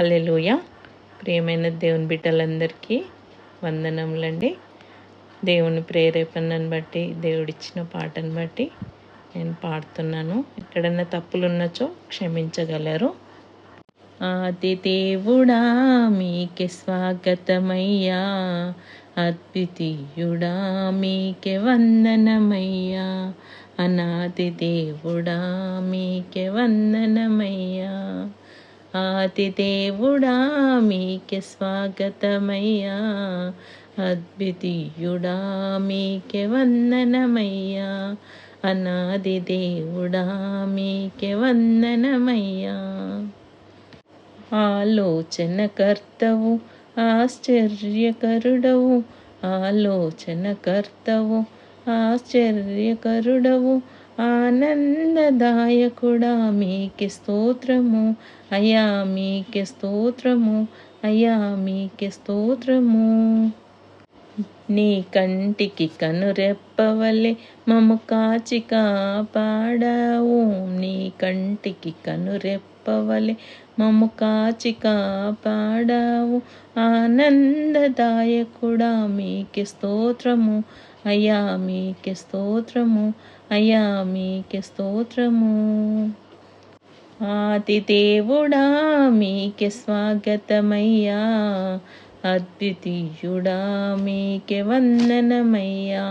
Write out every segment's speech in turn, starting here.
హల్లెలూయ. ప్రియమైన దేవుని బిడ్డలందరికీ వందనములండి. దేవుని ప్రేరేపణను బట్టి దేవుడిచ్చిన పాటను బట్టి నేను పాడుతున్నాను. ఎక్కడైనా తప్పులు ఉన్నచో క్షమించగలరు. ఆది దేవుడా మీకే స్వాగతమయ్యా. అద్వితీయుడా మీకే వందనమయ్యా. అనాది దేవుడా మీకే వందనమయ్యా. ఆది మీకే స్వాగతమయ్యా. అద్వితీయుడా మీకే వందనమయ్యా. అనాది దేవుడా మీకే వందనమయ్యా. ఆలోచనకర్తవు ఆశ్చర్యకరుడవు. ఆలోచనకర్తవు ఆశ్చర్యకరుడవు. ఆనందదాయకుడా మీకే స్తోత్రము. అయా మీకే స్తోత్రము. అయా మీకే స్తోత్రము. నీ కంటికి కనురెప్పవలే మము కాచి కాపాడావు. నీ కంటికి కనురెప్పవలే మము కాచి కాపాడావు. ఆనందదాయకుడా మీకే స్తోత్రము. అయ్యా మీకే స్తోత్రము అయ్యా మీకే స్తోత్రము ఆది మీకే స్వాగతమయ్యా అద్వితీయుడా మీకే వందనమయ్యా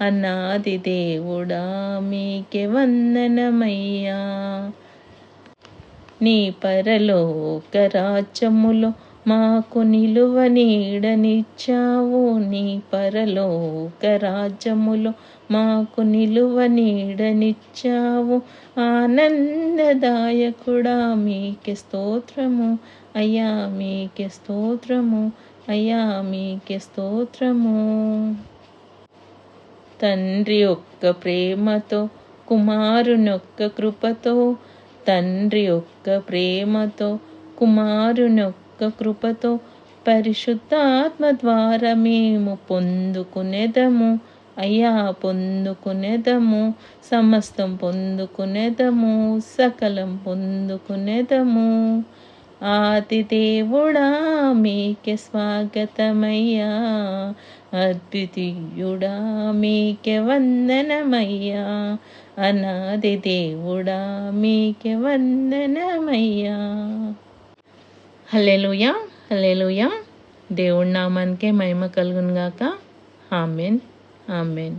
అనాది దేవుడా మీకే వందనమయ్యా నీ పరలోక రాజ్యములో మాకు నిలువ నీడనిచ్చావు నీ పరలోక రాజ్యములో. మాకు నిలువ నీడనిచ్చావు ఆనందదాయకుడా మీకే స్తోత్రము. అయ్యా మీకే స్తోత్రము. అయ్యా మీకే స్తోత్రము. తండ్రి ఒక్క ప్రేమతో కుమారునొక్క కృపతో తండ్రి ఒక్క ప్రేమతో కుమారునొక్క కృపతో పరిశుద్ధాత్మ ద్వారా మేము పొందుకునేదము. అయ్యా పొందుకునేదము. సమస్తం పొందుకునేదము. సకలం పొందుకునేదము. ఆది దేవుడా మీకే స్వాగతమయ్యా. అద్వితీయుడా మీకే వందనమయ్యా. అనాది దేవుడా మీకే వందనమయ్యా. హలేలుయా హలేలుయా దేవుడి నామానికే మహిమ కలుగునుగాక. Amen amen.